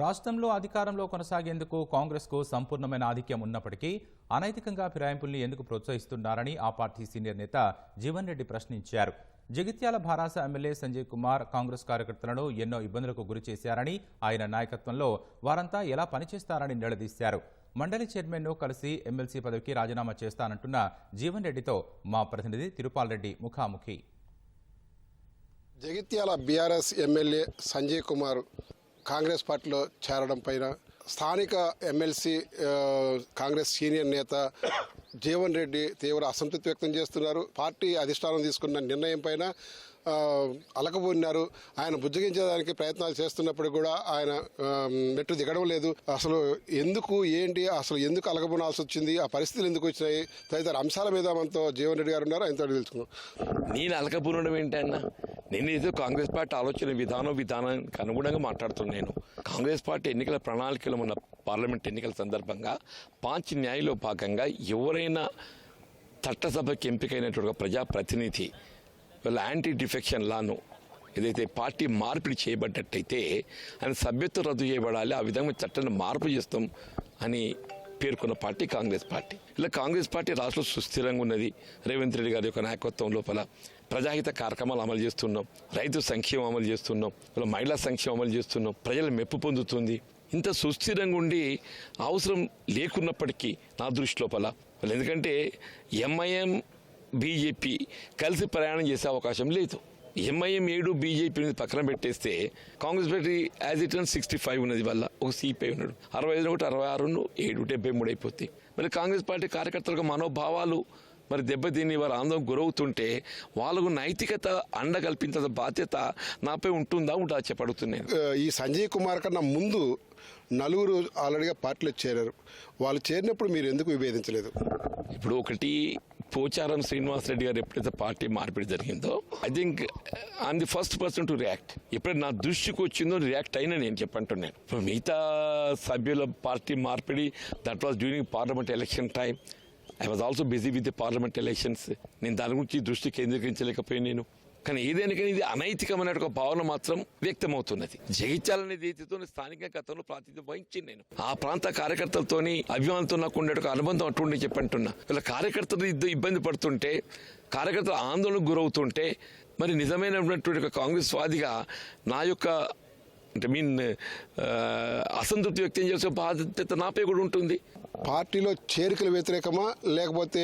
రాష్ట్రంలో అధికారంలో కొనసాగేందుకు కాంగ్రెస్కు సంపూర్ణమైన ఆధిక్యం ఉన్నప్పటికీ అనైతికంగా ఫిరాయింపుల్ని ఎందుకు ప్రోత్సహిస్తున్నారని ఆ పార్టీ సీనియర్ నేత జీవన్ రెడ్డి ప్రశ్నించారు. జగిత్యాల భారాస ఎమ్మెల్యే సంజయ్ కుమార్ కాంగ్రెస్ కార్యకర్తలను ఎన్నో ఇబ్బందులకు గురి చేశారని ఆయన నాయకత్వంలో వారంతా ఎలా పనిచేస్తారని నిలదీశారు. మండలి చైర్మన్ను కలిసి ఎమ్మెల్సీ పదవికి రాజీనామా చేస్తానంటున్న జీవన్ రెడ్డితో మా ప్రతినిధి తిరుపాల్ రెడ్డి ముఖాముఖి. జగిత్యాల బీఆర్ఎస్ ఎమ్మెల్యే సంజయ్ కుమార్ కాంగ్రెస్ పార్టీలో చేరడం పైన స్థానిక ఎమ్మెల్సీ కాంగ్రెస్ సీనియర్ నేత జీవన్ రెడ్డి తీవ్ర అసంతృప్తి వ్యక్తం చేస్తున్నారు. పార్టీ అధిష్టానం తీసుకున్న నిర్ణయం పైన ఆ, అలకబోన్నారు. ఆయన బుజ్జగించడానికి ప్రయత్నాలు చేస్తున్నప్పుడు కూడా ఆయన మెట్టు దిగడం లేదు. అసలు ఎందుకు ఏంటి అసలు ఎందుకు అలగబోనాల్సి వచ్చింది ఆ పరిస్థితులు ఎందుకు వచ్చినాయి తదితర అంశాల మీద మనతో జీవన్ రెడ్డి గారు ఉన్నారు. ఆయనతో తెలుసుకున్నాం నేను అలకపోవడం ఏంటన్నా నేను కాంగ్రెస్ పార్టీ ఆలోచన విధానం విధానానికి అనుగుణంగా మాట్లాడుతున్నాను నేను. కాంగ్రెస్ పార్టీ ఎన్నికల ప్రణాళికలో ఉన్న పార్లమెంట్ ఎన్నికల సందర్భంగా పాంచ్ న్యాయలో భాగంగా ఎవరైనా చట్టసభకి ఎంపికైనటువంటి ప్రజాప్రతినిధి వాళ్ళ యాంటీ డిఫెక్షన్ లాను ఏదైతే పార్టీ మార్పిడి చేయబడ్డట్టయితే ఆయన సభ్యత్వం రద్దు చేయబడాలి ఆ విధంగా చట్టాన్ని మార్పు చేస్తాం అని పేర్కొన్న పార్టీ కాంగ్రెస్ పార్టీ. ఇలా కాంగ్రెస్ పార్టీ రాష్ట్రంలో సుస్థిరంగా ఉన్నది. రేవంత్ రెడ్డి గారి యొక్క నాయకత్వం లోపల ప్రజాహిత కార్యక్రమాలు అమలు చేస్తున్నాం. రైతు సంక్షేమం అమలు చేస్తున్నాం. ఇలా మహిళా సంక్షేమం అమలు చేస్తున్నాం. ప్రజల మెప్పు పొందుతుంది. ఇంత సుస్థిరంగా ఉండి అవసరం లేకున్నప్పటికీ నా దృష్టి లోపల ఎందుకంటే ఎంఐఎం బీజేపీ కలిసి ప్రయాణం చేసే అవకాశం లేదు. ఎంఐఎం ఏడు బీజేపీని పక్కన పెట్టేస్తే Congress party as it sixty five ఉన్నది వల్ల ఒక సిపిఐ ఉన్నాడు. అరవై ఐదు ఒకటి అరవై ఆరు ఏడు డెబ్బై మూడు అయిపోతాయి. మరి కాంగ్రెస్ పార్టీ కార్యకర్తలకు మనోభావాలు మరి దెబ్బతిని వారు ఆందోళన గురవుతుంటే వాళ్ళకు నైతికత అండ కల్పించిన బాధ్యత నాపై ఉంటుందా ఉంటా చెప్పడుతున్నాను. ఈ సంజయ్ కుమార్ కన్నా ముందు నలుగురు ఆల్రెడీగా పార్టీలో చేరారు. వాళ్ళు చేరినప్పుడు మీరు ఎందుకు విభేదించలేదు? ఇప్పుడు ఒకటి పోచారం శ్రీనివాస్ రెడ్డి గారు ఎప్పుడైతే పార్టీ మార్పిడి జరిగిందో I think I'm the first person to react ఎప్పుడైతే నా దృష్టికి వచ్చిందో రియాక్ట్ అయినా నేను చెప్పంటున్నాను. ఇప్పుడు మిగతా సభ్యుల పార్టీ మార్పిడి that was during parliament election time I was also busy with the parliament elections నేను దాని గురించి దృష్టి కేంద్రీకరించలేకపోయాను నేను. కానీ ఏదైనా కానీ ఇది అనైతికమైన ఒక భావన మాత్రం వ్యక్తమవుతున్నది. జయించాలనే రీతితో స్థానిక గతంలో ప్రాతినిధ్యం వహించింది నేను. ఆ ప్రాంత కార్యకర్తలతోని అభిమానంతో నాకు ఉండే ఒక అనుబంధం అటువంటి చెప్పంటున్నా. వీళ్ళ కార్యకర్తలు ఇద్దరు ఇబ్బంది పడుతుంటే కార్యకర్తలు ఆందోళనకు గురవుతుంటే మరి నిజమైనటువంటి ఒక కాంగ్రెస్ వాదిగా నా యొక్క అంటే మీన్ అసంతృప్తి వ్యక్తం చేసే బాధ్యత నాపై కూడా ఉంటుంది. పార్టీలో చేరికలు వ్యతిరేకమా లేకపోతే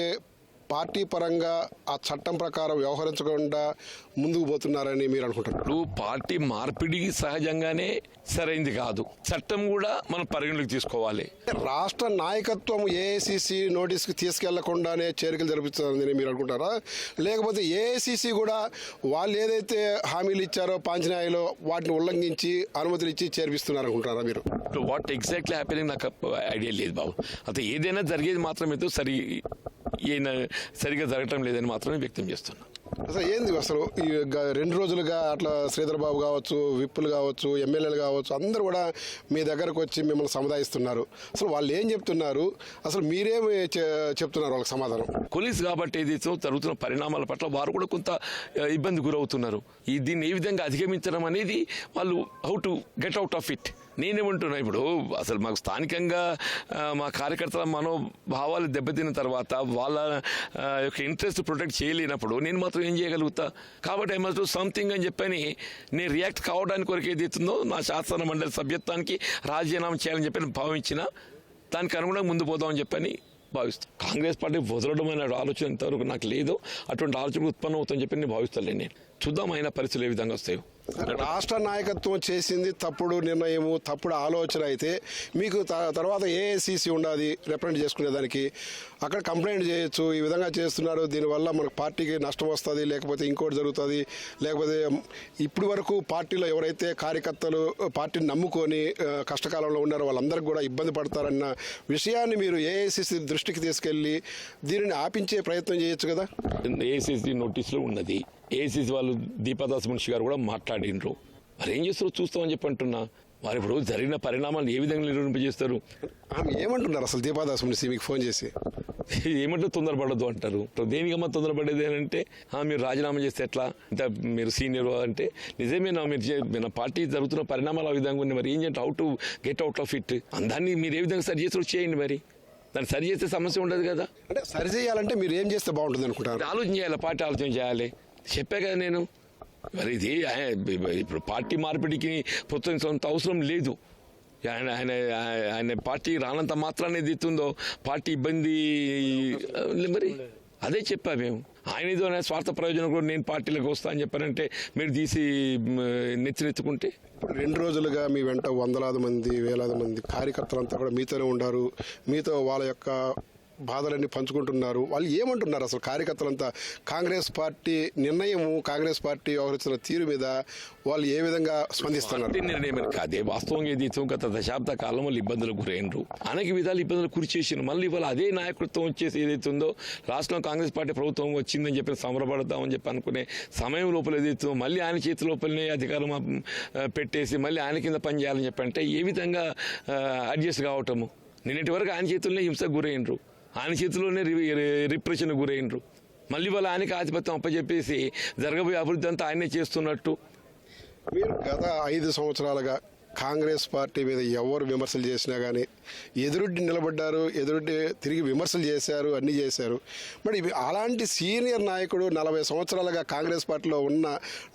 పార్టీ పరంగా ఆ చట్టం ప్రకారం వ్యవహరించకుండా ముందుకు పోతున్నారని మీరు అనుకుంటున్నారు? పార్టీ మార్పిడి సహజంగానే సరైంది కాదు. చట్టం కూడా మనం పరిగణలోకి తీసుకోవాలి. రాష్ట్ర నాయకత్వం ఏఐసిసి నోటీస్కి తీసుకెళ్ళకుండానే చేరికలు జరిపిస్తుందని మీరు అనుకుంటారా లేకపోతే ఏఐసిసి కూడా వాళ్ళు ఏదైతే హామీలు ఇచ్చారో పాంచనాయలో వాటిని ఉల్లంఘించి అనుమతులు ఇచ్చి చేర్పిస్తున్నారు అనుకుంటారా మీరు వాట్ ఎగ్జాక్ట్లీ హ్యాపీనింగ్ నాకు ఐడియా లేదు బాబు. అయితే ఏదైనా జరిగేది మాత్రం ఏదో సరి ఈయన సరిగా జరగటం లేదని మాత్రమే వ్యక్తం చేస్తున్నాను అసలు ఏంది అసలు? ఈ గ- రెండు రోజులుగా అట్లా శ్రీధర్ బాబు కావచ్చు విప్పులు కావచ్చు ఎమ్మెల్యేలు కావచ్చు అందరూ కూడా మీ దగ్గరకు వచ్చి మిమ్మల్ని సముదాయిస్తున్నారు. అసలు వాళ్ళు ఏం చెప్తున్నారు? అసలు మీరేమి చె- చెప్తున్నారు వాళ్ళకి సమాధానం. పోలీస్ కాబట్టి ఇది జరుగుతున్న పరిణామాల పట్ల వారు కూడా కొంత ఇబ్బంది గురవుతున్నారు. ఈ దీన్ని ఏ విధంగా అధిగమించడం అనేది వాళ్ళు how to get out of it. నేనేమంటున్నా ఇప్పుడు అసలు మాకు స్థానికంగా మా కార్యకర్తల మనోభావాలు దెబ్బతిన్న తర్వాత వాళ్ళ యొక్క ఇంట్రెస్ట్ ప్రొటెక్ట్ చేయలేనప్పుడు నేను మాత్రం ఏం చేయగలుగుతా. కాబట్టి ఐ మస్ట్ సంథింగ్ అని చెప్పని నేను రియాక్ట్ కావడానికి వరకు ఏదైతుందో నా శాసన మండలి సభ్యత్వానికి రాజీనామా చేయాలని చెప్పి భావించిన. దానికి అనుగుణంగా ముందు పోదామని చెప్పని భావిస్తాను కాంగ్రెస్ పార్టీ వదలడం అనే ఆలోచన ఇంతవరకు నాకు లేదు. అటువంటి ఆలోచన ఉత్పన్నం అవుతుందని చెప్పి నేను భావిస్తాను నేను. చూద్దాం అయిన పరిస్థితులు ఏ విధంగా వస్తాయో. రాష్ట్ర నాయకత్వం చేసింది తప్పుడు నిర్ణయము తప్పుడు ఆలోచన అయితే మీకు త- తర్వాత ఏఐసిసి ఉండాలి రిప్రజెంట్ చేసుకునే దానికి. అక్కడ కంప్లైంట్ చేయొచ్చు ఈ విధంగా చేస్తున్నారు. దీనివల్ల మనకు పార్టీకి నష్టం వస్తుంది లేకపోతే ఇంకోటి జరుగుతుంది. లేకపోతే ఇప్పటి వరకు పార్టీలో ఎవరైతే కార్యకర్తలు పార్టీని నమ్ముకొని కష్టకాలంలో ఉన్నారో వాళ్ళందరికీ కూడా ఇబ్బంది పడతారన్న విషయాన్ని మీరు ఏఐసిసి దృష్టికి తీసుకెళ్ళి దీనిని ఆపించే ప్రయత్నం చేయొచ్చు కదా? ఏసీసీ నోటీసులో ఉన్నది. ఏసీసీ వాళ్ళు దీపాదాస్ మున్షి గారు కూడా మాట్లాడిండ్రు. మరి ఏం చేస్తారో చూస్తామని చెప్పి అంటున్నా. వారు ఇప్పుడు జరిగిన పరిణామాలు ఏ విధంగా నిర్వహింపజేస్తారు ఆమె ఏమంటున్నారు అసలు దీపాదాస్ మునిసి మీకు ఫోన్ చేసి? ఏమంటే తొందరపడద్దు అంటారు. దేనికమ్మా తొందరపడేది అని అంటే "ఆ, మీరు రాజీనామా చేస్తే ఎట్లా? ఇంత మీరు సీనియర్ అంటే నిజమేనా మీరు మన పార్టీ జరుగుతున్న పరిణామాలు ఆ విధంగా ఉన్నాయి. మరి ఏం చేయండి? How to get out of it దాన్ని మీరు ఏ విధంగా సరి చేసి చేయండి మరి. దాన్ని సరి చేస్తే సమస్య ఉండదు కదా. అంటే సరి చేయాలంటే మీరు ఏం చేస్తే బాగుంటుంది అనుకుంటారు? ఆలోచన చేయాలి పార్టీ ఆలోచన చేయాలి. చెప్పా కదా నేను. మరి ఇది ఆయన- ఇప్పుడు పార్టీ మార్పిడికి ప్రోత్సహించేంత అవసరం లేదు. ఆయన ఆయన ఆయన పార్టీ రానంత మాత్రాన్ని ఎదుగుతుందో పార్టీ ఇబ్బంది మరి అదే చెప్పా మేము. ఆయన ఏదో స్వార్థ ప్రయోజనం కూడా నేను పార్టీలోకి వస్తా అని చెప్పారంటే మీరు తీసి మ్, నెత్తినెత్తుకుంటే? రెండు రోజులుగా మీ వెంట వందలాది మంది వేలాది మంది కార్యకర్తలంతా కూడా మీతోనే ఉండారు. మీతో వాళ్ళ యొక్క బాధలన్నీ పంచుకుంటున్నారు. వాళ్ళు ఏమంటున్నారు అసలు కార్యకర్తలంతా? కాంగ్రెస్ పార్టీ నిర్ణయము కాంగ్రెస్ పార్టీ వ్యవహరిస్తున్న తీరు మీద వాళ్ళు ఏ విధంగా స్పందిస్తున్నారు? నిర్ణయం కాదే. వాస్తవంగా ఇది గత దశాబ్ద కాలం వాళ్ళు ఇబ్బందులకు గురైనరు. అనేక విధాలు ఇబ్బందులు గురి చేసిన మళ్ళీ ఇవాళ అదే నాయకత్వం వచ్చేసి ఏదైతే ఉందో రాష్ట్రంలో కాంగ్రెస్ పార్టీ ప్రభుత్వం వచ్చిందని చెప్పి సంబరపడతామని చెప్పి అనుకునే సమయం లోపల ఏదైతే మళ్ళీ ఆయన చేతి లోపలనే అధికారం పెట్టేసి మళ్ళీ ఆయన కింద పని చేయాలని చెప్పి అంటే ఏ విధంగా అడ్జస్ట్ కావటము? నిన్నటి వరకు ఆయన చేతుల్లోనే హింసకు గురైనరు. ఆయన చేతిలోనే రిప్రెషన్ గురైనరు మళ్ళీ వాళ్ళ ఆయనకి ఆధిపత్యం అప్పచెప్పేసి జరగబోయే అభివృద్ధి అంతా ఆయనే చేస్తున్నట్టు మీరు గత ఐదు సంవత్సరాలుగా కాంగ్రెస్ పార్టీ మీద ఎవరు విమర్శలు చేసినా కానీ ఎదురుడ్డి నిలబడ్డారు ఎదురుడ్డి తిరిగి విమర్శలు చేశారు అన్నీ చేశారు మరి అలాంటి సీనియర్ నాయకుడు నలభై సంవత్సరాలుగా కాంగ్రెస్ పార్టీలో ఉన్న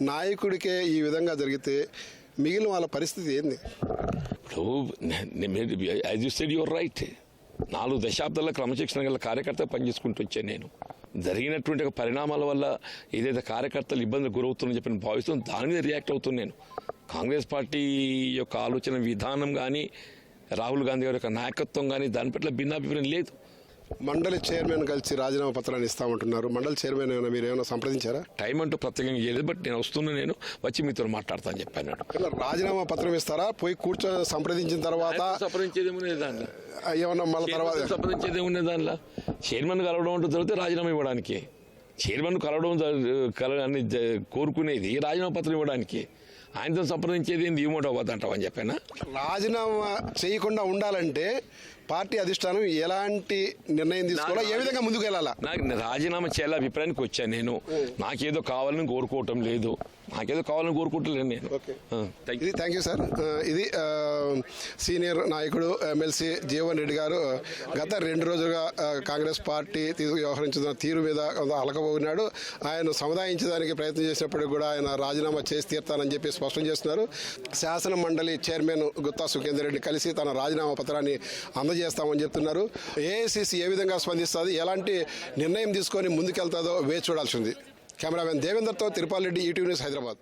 నాయకుడికే ఈ విధంగా జరిగితే మిగిలిన వాళ్ళ పరిస్థితి ఏంది as you said you're right నాలుగు దశాబ్దాల క్రమశిక్షణ గల కార్యకర్త పనిచేసుకుంటూ వచ్చాను నేను. జరిగినటువంటి పరిణామాల వల్ల ఏదైతే కార్యకర్తలు ఇబ్బందులు గురవుతుందని చెప్పి నేను భావిస్తున్నాను దాని మీద రియాక్ట్ అవుతున్నాను నేను. కాంగ్రెస్ పార్టీ యొక్క ఆలోచన విధానం కానీ రాహుల్ గాంధీ గారి యొక్క నాయకత్వం కానీ దాని పట్ల భిన్నాభిప్రాయం లేదు. మండలి చైర్మన్ కలిసి రాజీనామా పత్రాన్ని ఇస్తామంటున్నారు. మండలి చైర్మన్ ఏమైనా మీరు ఏమైనా సంప్రదించారా? టైం అంటూ ప్రత్యేకంగా చేయలేదు బట్ నేను వస్తున్నా నేను వచ్చి మీతో మాట్లాడతా అని చెప్పాను రాజీనామా పత్రం ఇస్తారా? పోయి కూర్చొని సంప్రదించిన తర్వాత సంప్రదించేది దాంట్లో ఏమన్నా మళ్ళీ తర్వాత చైర్మన్ సంప్రదించేది ఏమున్నది దానిలో. చైర్మన్ కలవడం అంటూ జరిగితే రాజీనామా ఇవ్వడానికి. చైర్మన్ కలవడం కల అని కోరుకునేది రాజీనామా పత్రం ఇవ్వడానికి. ఆయనతో సంప్రదించేది ఏంది ఇవ్వమంటే అవ్వదంటావు అని చెప్పానా? రాజీనామా చేయకుండా ఉండాలంటే పార్టీ అధిష్టానం ఎలాంటి నిర్ణయం తీసుకోవాలా ఏ విధంగా ముందుకు వెళ్ళాలా నాకు రాజీనామా చేయాలి అభిప్రాయానికి వచ్చాను నేను. నాకేదో కావాలని కోరుకోవటం లేదు. నాకేదో కావాలని కోరుకుంటలేను నేను. ఇది థ్యాంక్ యూ సార్ ఇది సీనియర్ నాయకుడు ఎమ్మెల్సీ జీవన్ రెడ్డి గారు గత రెండు రోజులుగా కాంగ్రెస్ పార్టీ వ్యవహరించిన తీరు మీద కొంత అలకబోగినాడు ఆయన సముదాయించడానికి ప్రయత్నం చేసినప్పటికీ కూడా ఆయన రాజీనామా చేసి తీర్తానని చెప్పి స్పష్టం చేస్తున్నారు. శాసన మండలి చైర్మన్ గుత్తా సుఖేందర్ రెడ్డి కలిసి తన రాజీనామా పత్రాన్ని అందజేస్తామని చెప్తున్నారు. ఏఐసిసి ఏ విధంగా స్పందిస్తుంది? ఎలాంటి నిర్ణయం తీసుకొని ముందుకెళ్తాదో వేచి చూడాల్సి ఉంది. కెమెరామెన్ దేవేందర్తో తిరుపాల్ రెడ్డి ఈటీవీ న్యూస్ హైదరాబాద్.